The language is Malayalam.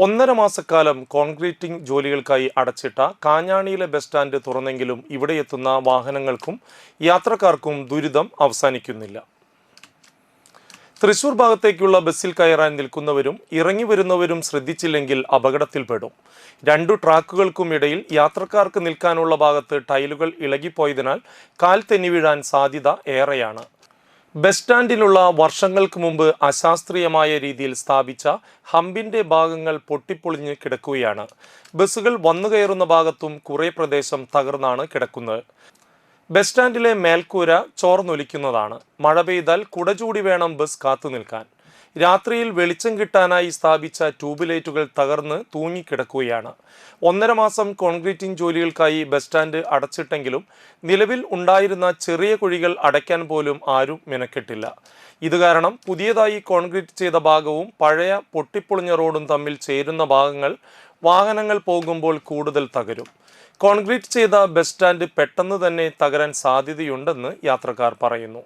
ഒന്നര മാസക്കാലം കോൺക്രീറ്റിംഗ് ജോലികൾക്കായി അടച്ചിട്ട കാഞ്ഞാണിയിലെ ബസ് സ്റ്റാൻഡ് തുറന്നെങ്കിലും ഇവിടെ എത്തുന്ന വാഹനങ്ങൾക്കും യാത്രക്കാർക്കും ദുരിതം അവസാനിക്കുന്നില്ല. തൃശൂർ ഭാഗത്തേക്കുള്ള ബസ്സിൽ കയറാൻ നിൽക്കുന്നവരും ഇറങ്ങി വരുന്നവരും ശ്രദ്ധിച്ചില്ലെങ്കിൽ അപകടത്തിൽപ്പെടും. രണ്ടു ട്രാക്കുകൾക്കും ഇടയിൽ യാത്രക്കാർക്ക് നിൽക്കാനുള്ള ഭാഗത്ത് ടൈലുകൾ ഇളകിപ്പോയതിനാൽ കാൽ തെന്നി വീഴാൻ സാധ്യത ഏറെയാണ്. ബസ് സ്റ്റാൻഡിലുള്ള വർഷങ്ങൾക്ക് മുമ്പ് അശാസ്ത്രീയമായ രീതിയിൽ സ്ഥാപിച്ച ഹമ്പിന്റെ ഭാഗങ്ങൾ പൊട്ടിപ്പൊളിഞ്ഞ് കിടക്കുകയാണ്. ബസ്സുകൾ വന്നു കയറുന്ന ഭാഗത്തും കുറേ പ്രദേശം തകർന്നാണ് കിടക്കുന്നത്. ബസ് സ്റ്റാൻഡിലെ മേൽക്കൂര ചോർന്നൊലിക്കുന്നതാണ്. മഴ പെയ്താൽ കുടചൂടി വേണം ബസ് കാത്തു നിൽക്കാൻ. രാത്രിയിൽ വെളിച്ചം കിട്ടാനായി സ്ഥാപിച്ച ട്യൂബ് ലൈറ്റുകൾ തകർന്ന് തൂങ്ങിക്കിടക്കുകയാണ്. ഒന്നര മാസം കോൺക്രീറ്റിംഗ് ജോലികൾക്കായി ബസ് സ്റ്റാൻഡ് അടച്ചിട്ടെങ്കിലും നിലവിൽ ഉണ്ടായിരുന്ന ചെറിയ കുഴികൾ അടയ്ക്കാൻ പോലും ആരും മെനക്കെട്ടില്ല. ഇത് കാരണം പുതിയതായി കോൺക്രീറ്റ് ചെയ്ത ഭാഗവും പഴയ പൊട്ടിപ്പൊളിഞ്ഞ റോഡും തമ്മിൽ ചേരുന്ന ഭാഗങ്ങൾ വാഹനങ്ങൾ പോകുമ്പോൾ കൂടുതൽ തകരും. കോൺക്രീറ്റ് ചെയ്ത ബസ് സ്റ്റാൻഡ് പെട്ടെന്ന് തന്നെ തകരാൻ സാധ്യതയുണ്ടെന്ന് യാത്രക്കാർ പറയുന്നു.